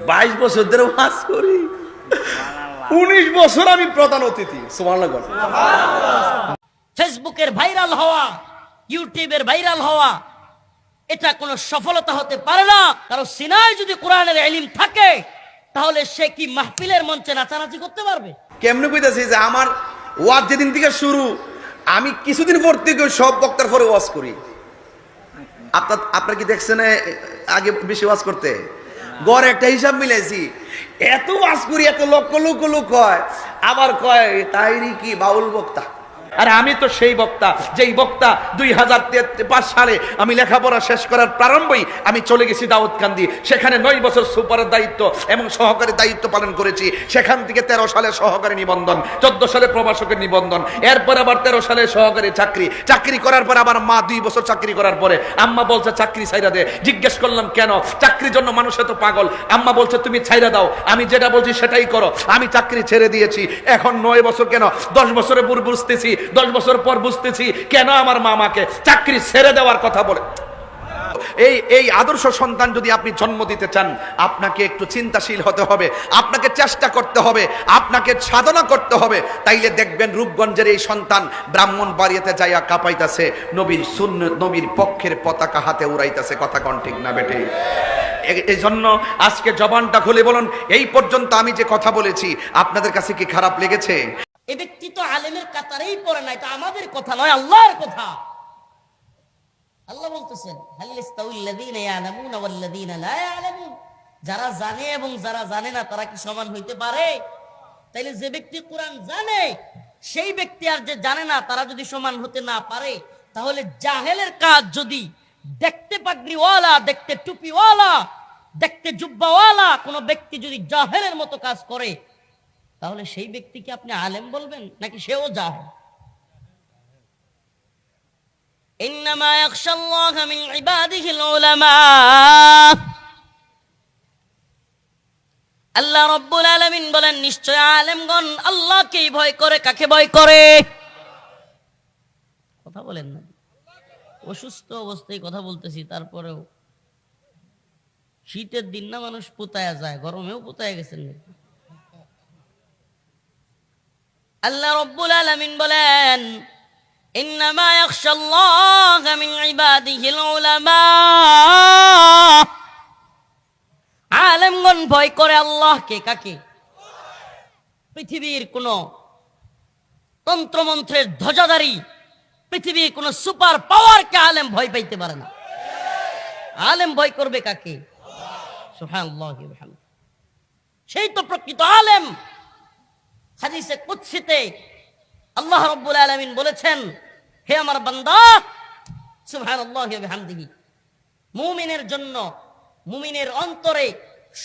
বাইশ বছর ধরে ওয়াজ করি। উনিশ বছর আমি প্রধান অতিথি। ফেসবুকের ভাইরাল হওয়া ইউটিউবের ভাইরাল হওয়া এটা কোনো সফলতা হতে পারে না। কারণ সিনায় যদি কোরআনের এলিম থাকে তাহলে সে কি মাহফিলের মঞ্চে নাচানাচি করতে পারবে? কেমনে কইতাছি যে আমার ওয়াজ যেদিন থেকে শুরু আমি কিছুদিন পর থেকে সব বক্তার পরে ওয়াজ করি। আপনার আপনার কি দেখছেন আগে বেশি ওয়াজ করতে? গড় একটা হিসাব মিলেছি। এত বাস করি, এত লক্ষ লক্ষ লোক হয়। আবার কয় তাইরি কি বাউল বক্তা? আর আমি তো সেই বক্তা, যেই বক্তা দুই হাজার পাঁচ সালে আমি লেখাপড়া শেষ করার প্রারম্ভই আমি চলে গেছি দাউদকান্দি। সেখানে নয় বছর সুপারের দায়িত্ব এবং সহকারী দায়িত্ব পালন করেছি। সেখান থেকে তেরো সালে সহকারী নিবন্ধন, চোদ্দ সালে প্রবাসকের নিবন্ধন, এরপর আবার তেরো সালে সহকারী চাকরি। চাকরি করার পর আবার মা দুই বছর চাকরি করার পরে আম্মা বলছে, চাকরি ছাইরা দে। জিজ্ঞেস করলাম, কেন? চাকরির জন্য মানুষ এত পাগল। আম্মা বলছে, তুমি ছাইরা দাও। আমি যেটা বলছি সেটাই করো। আমি চাকরি ছেড়ে দিয়েছি। এখন নয় বছর কেন? দশ বছরের পর বুঝতেছি দশ বছর পর বুঝতেছি কেন আমার মামাকে চাকরি ছেড়ে দেওয়ার কথা বলে। এই এই আদর্শ সন্তান যদি আপনি জন্ম দিতে চান, আপনাকে একটু চিন্তাশীল হতে হবে, আপনাকে চেষ্টা করতে হবে, আপনাকে সাধনা করতে হবে, তাইলে দেখবেন রূপগঞ্জের এই সন্তান ব্রাহ্মণ বাড়িতে যাইয়া কাঁপাইতেছে, নবীর শূন্য নবীর পক্ষের পতাকা হাতে উড়াইতেছে, কথা কন ঠিক না বেটে এই জন্য আজকে জবানটা খুলে বলুন, এই পর্যন্ত আমি যে কথা বলেছি, আপনাদের কাছে কি খারাপ লেগেছে এ ব্যক্তি তো আলেমের কাতারেই পড়ে না এটা আমাদের কথা নয়, আল্লাহর কথা। আল্লাহ বলতেছেন যারা জানে এবং যারা জানে না, তারা কি সমান হইতে পারে? তাইলে যে ব্যক্তি কোরআন জানে, সেই ব্যক্তি আর যে জানে না, তারা যদি সমান হতে না পারে, তাহলে জাহেলের কাজ যদি দেখতে পাগড়িওয়ালা, দেখতে টুপিওয়ালা, দেখতে জুব্বাওয়ালা, কোনো ব্যক্তি যদি জাহেলের মতো কাজ করে তাহলে সেই ব্যক্তিকে আপনি আলেম বলবেন, নাকি সেও যাহ আল্লাহ রব্বুল আলমিন বলেন, নিশ্চয় আলেমগণ ভয় করে, কাকে ভয় করে? কথা বলেন না। অসুস্থ অবস্থায় কথা বলতেছি, তারপরেও শীতের দিন না মানুষ পোতায়া যায়, গরমেও পোতায় গেছেন নাকি? আল্লাহ রব্বুল আলামিন বলেন, ইন্নামা ইয়াখশাল্লাহ মিন ইবাদিহিল উলামা। আলেমগণ ভয় করে আল্লাহকে কাকে? পৃথিবীর কোন তন্ত্রমন্ত্রের ধ্বজাধারী, পৃথিবীর কোন সুপার পাওয়ারকে আলেম ভয় পাইতে পারে না। আলেম ভয় করবে কাকে? বিহামদিহি। সেই তো প্রকৃত আলেম। হাদিসে কুৎসিতে আল্লাহ রব্বুল আলামিন বলেছেন, হে আমার বান্দা বিহামদিহি, মুমিনের জন্য, মুমিনের অন্তরে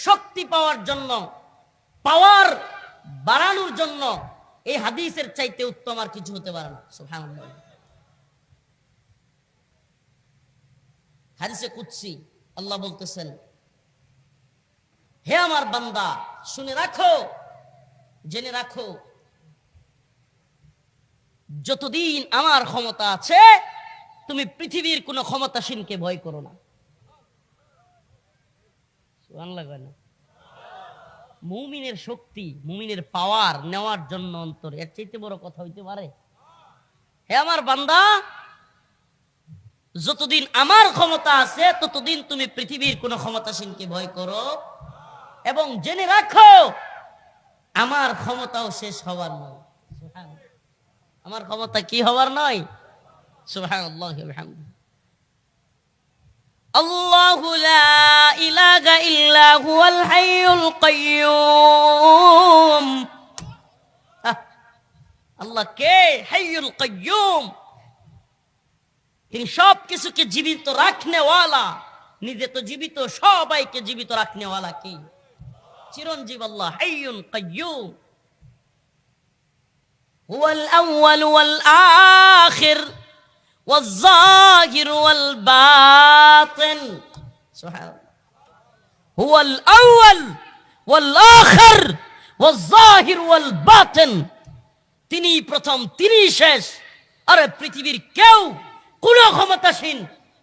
শক্তি পাওয়ার জন্য, পাওয়ার বাড়ানোর জন্য এই হাদিসের চাইতে উত্তম আর কিছু হতে পারে না। সুবহানাল্লাহ। হাদিসে কুৎসি, আল্লাহ বলতেছেন, হে আমার বান্দা, শুনে রাখো জেনে রাখো, যতদিন আমার ক্ষমতা আছে, তুমি পৃথিবীর কোনো ক্ষমতাসীনকে ভয় করো না? মুমিনের শক্তি, মুমিনের পাওয়ার নেওয়ার জন্য অন্তর। এর চাইতে বড় কথা হইতে পারে, হে আমার বান্দা, যতদিন আমার ক্ষমতা আছে, ততদিন তুমি পৃথিবীর কোনো ক্ষমতাসীনকে ভয় করো। এবং জেনে রাখো আমার ক্ষমতাও শেষ হওয়ার নয় সুবহানাল্লাহ। আমার ক্ষমতা কি হওয়ার নয় সুবহানাল্লাহি ওয়া বিহামদিহি الله لا إله إلا هو الحي القيوم আল্লাহ কে হাইয়ুল কাইয়ুম তিনি সব কিছুকে জীবিত রাখনেওয়ালা নিজে তো জীবিত সবাইকে জীবিত রাখনেওয়ালা কে চিরঞ্জীব আল্লাহ, হাইয়ুন কাইয়ুম। হুয়াল আউয়াল ওয়াল আখির ওয়াল জাহির ওয়াল বাতিন। সুবহানাল্লাহ। হুয়াল আউয়াল ওয়াল আখির ওয়াল জাহির ওয়াল বাতিন। তিনি প্রথম, তিনি শেষ। আরে পৃথিবীর কেউ কোন ক্ষমতাসীন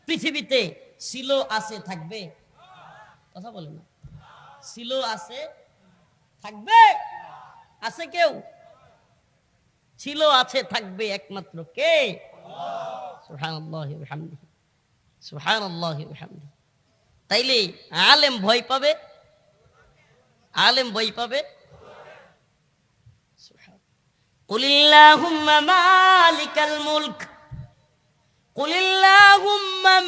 পৃথিবীতে ছিল, আছে, থাকবে? কথা বলেন না। ছিল, আছে, থাকবে? আছে কেউ? ছিল, আছে, থাকবে একমাত্র কে? তাইলে আলেম ভয় পাবে? আলেম ভয় পাবে? কুলিল্লাহুম্মা মালিকাল মুলক।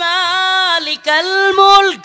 মালিকাল মুলক।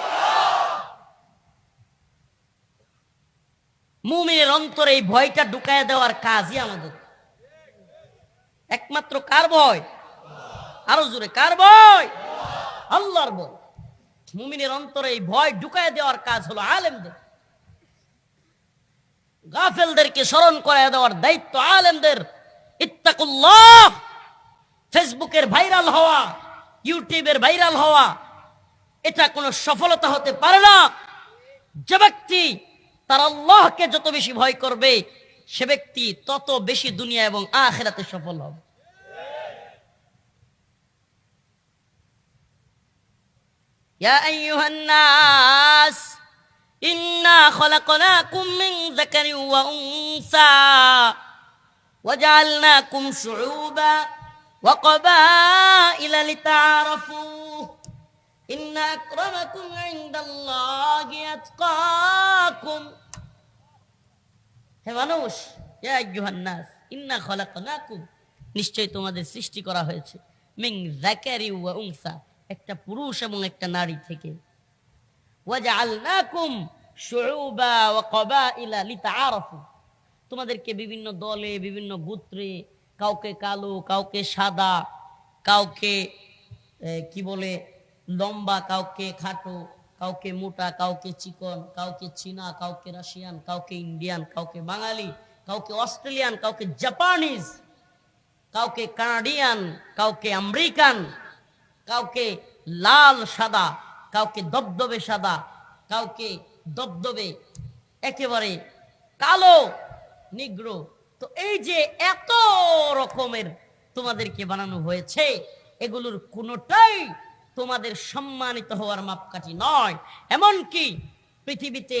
মুমিনের অন্তরে এই ভয়টা ঢুকায় দেওয়ার কাজই আমাদের। একমাত্র কার ভয়? আরও জোরে, কার ভয়? আল্লাহর ভয়। মুমিনের অন্তরে এই ভয় ঢুকায় দেওয়ার কাজ হলো আলেমদের। গাফেলদেরকে স্মরণ করে দেওয়ার দায়িত্ব আলেমদের। ইত্তাকুল্লাহ! ফেসবুকের ভাইরাল হওয়া, ইউটিউবের ভাইরাল হওয়া, এটা কোনো সফলতা হতে পারে না। যে ব্যক্তি তার আল্লাহকে যত বেশি ভয় করবে সে ব্যক্তি তত বেশি দুনিয়া এবং আখেরাতে সফল হবে يا أيها الناس إنا خلقناكم من ذكر وأنثى وجعلناكم شعوبا وقبائل لتعارفوا إن أكرمكم عند الله أتقاكم হে মানুষ নাস, ইন্না খলাকনাকুম। নিশ্চয় তোমাদের সৃষ্টি করা হয়েছে। মিন যাকারি ওয়া উনসা, একটা পুরুষ এবং একটা নারী থেকে। ওয়াজআলনাকুম শুউবা ওয়া কবাইলা লিতাআরাফু। তোমাদেরকে বিভিন্ন দলে, বিভিন্ন গোত্রে, কাউকে কালো, কাউকে সাদা, কাউকে কি বলে, লম্বা, কাউকে খাটো কাউকে মোটা, কাউকে চিকন, কাউকে চীনা, কাউকে রাশিয়ান, কাউকে ইন্ডিয়ান, কাউকে বাঙালি, কাউকে অস্ট্রেলিয়ান, কাউকে জাপানিজ, কাউকে কানাডিয়ান, কাউকে আমেরিকান, কাউকে লাল সাদা, কাউকে দবদবে সাদা, কাউকে দবদবে একেবারে কালো, নিগ্রো। তো এই যে এত রকমের তোমাদেরকে বানানো হয়েছে, এগুলোর কোনোটাই তোমাদের সম্মানিত হওয়ার মাপকাঠি নয়। এমনকি পৃথিবীতে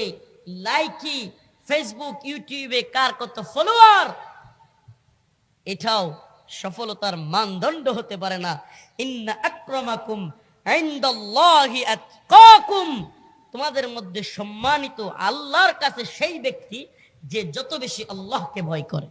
লাইকি, ফেসবুক, ইউটিউবে কার কত ফলোয়ার, এটাও সফলতার মানদণ্ড হতে পারে না। ইন্না আক্রমাকুম ইনদাল্লাহি আতকাকুম। তোমাদের মধ্যে সম্মানিত আল্লাহর কাছে সেই ব্যক্তি যে যত বেশি আল্লাহকে ভয় করে।